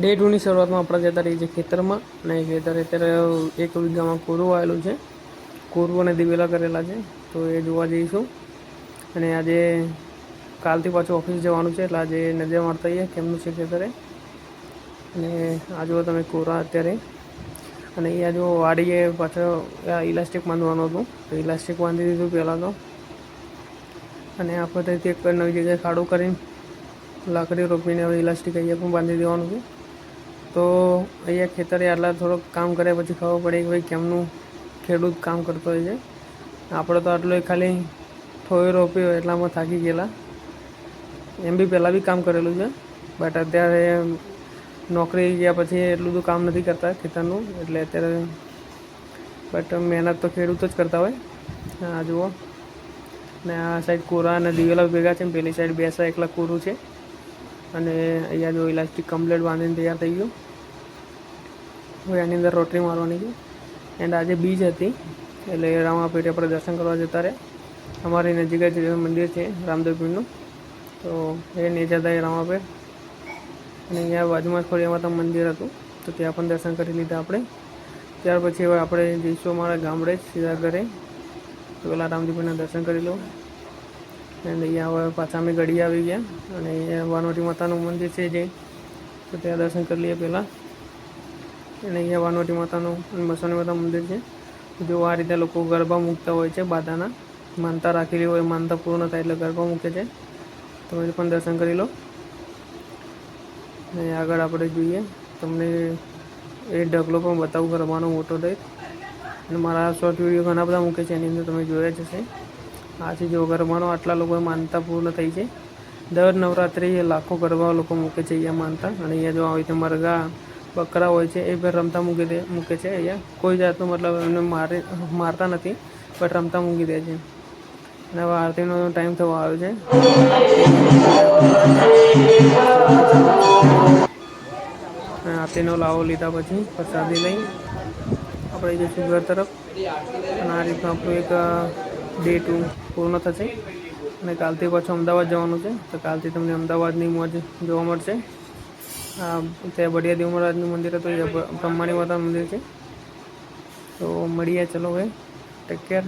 Day ટુની શરૂઆતમાં આપણે જતા રહીએ છીએ ખેતરમાં અને ખેતર અત્યારે એક વીઘામાં કોરું આવેલું છે. કોરું અને દિવેલા કરેલા છે, તો એ જોવા જઈશું. અને આજે કાલથી પાછું ઓફિસ જવાનું છે, એટલે આજે નજર મારતા આવીએ કેમનું છે ખેતરે. અને આ જુઓ તમે કોરા અત્યારે. અને અહીંયા જો વાડીએ પાછળ ઇલાસ્ટિક બાંધવાનું હતું, તો ઇલાસ્ટિક બાંધી દીધું પહેલાં તો. અને આ પદ્ધતિ એક નવી જગ્યાએ ખાડું કરીને લાકડી રોપીને હવે ઇલાસ્ટિક અહીંયા પણ બાંધી દેવાનું છે. તો અહીંયા ખેતરે આટલા થોડોક કામ કર્યા પછી ખબર પડે કે ભાઈ કેમનું ખેડૂત કામ કરતો હોય છે. આપણે તો આટલો ખાલી થોયો રોપ્યો એટલામાં થાકી ગયેલા. એમ બી પહેલાં બી કામ કરેલું છે બટ અત્યારે નોકરી ગયા પછી એટલું બધું કામ નથી કરતા ખેતરનું, એટલે અત્યારે બટ મહેનત તો ખેડૂત જ કરતા હોય. આ જુઓ. ને આ સાઈડ કોરા અને દિવેલા ભેગા છે પેલી સાઈડ બેસા એકલા કોરું છે. અને અહીંયા જો ઇલાસ્ટિક કમ્પ્લેટ બાંધીને તૈયાર થઈ ગયું. હવે આની અંદર રોટરી મારવાની છે. એન્ડ આજે બીજ હતી, એટલે રામાપીઠ આપણે દર્શન કરવા જતા રહે અમારી નજીક જ મંદિર છે, રામદેવપીરનું. તો એ નહીં જતા એ રામાપીર અને અહીંયા બાજુમાં ખોડિયા માતા મંદિર હતું. તો ત્યાં પણ દર્શન કરી લીધા આપણે. ત્યાર પછી હવે આપણે જઈશું અમારા ગામડે જ સીધા ઘરે. તો પેલા રામદેવપીરના દર્શન કરી લઉં. એન્ડ અહીંયા હવે પાછા અમે ગળી આવી ગયા. અને અહીંયા વાનવટી માતાનું મંદિર છે જે, તો ત્યાં દર્શન કરી લઈએ પહેલાં. અને અહીંયા વાનવટી માતાનું અને મસાણી માતા મંદિર છે. જો આ રીતે લોકો ગરબા મૂકતા હોય છે બાધાના, માનતા રાખેલી હોય, માનતા પૂર્ણ થાય એટલે ગરબા મૂકે છે. તમે પણ દર્શન કરી લો. અને આગળ આપણે જોઈએ, તમને એ ઢગલો પણ બતાવું, ગરબાનો મોટો થઈ અને મારા શોર્ટ વીડિયો ઘણા બધા મૂકે છે, એની અંદર તમે જોયા જ હશે. આ છે જો ગરબાનો આટલા લોકોએ માનતા પૂર્ણ થઈ છે. દર નવરાત્રિએ લાખો ગરબા લોકો મૂકે છે અહીંયા માનતા. અને અહીંયા જો આવી રીતે મરઘા બકરા હોય છે, એ પણ રમતા મૂકી દે, મૂકે છે અહીંયા. કોઈ જાતનું મતલબ એમને મારે, મારતા નથી બટ રમતા મૂકી દે છે. અને હવે આરતીનો ટાઈમ થવા આવ્યો છે. આરતીનો લાવો લીધા પછી પ્રસાદી લઈ. આપણે જઈશું ઘર તરફ. અને આ રીતનું આપણું એક ડે ટુ પૂર્ણ થશે. અને કાલથી પાછું અમદાવાદ જવાનું છે. તો કાલથી તમને અમદાવાદની મોજ જોવા મળશે. ત્યાં બઢિયા દેવ મંદિર હતું બ્રહ્માણી માતાનું મંદિર છે. તો મળીએ, ચલો ભાઈ. Take care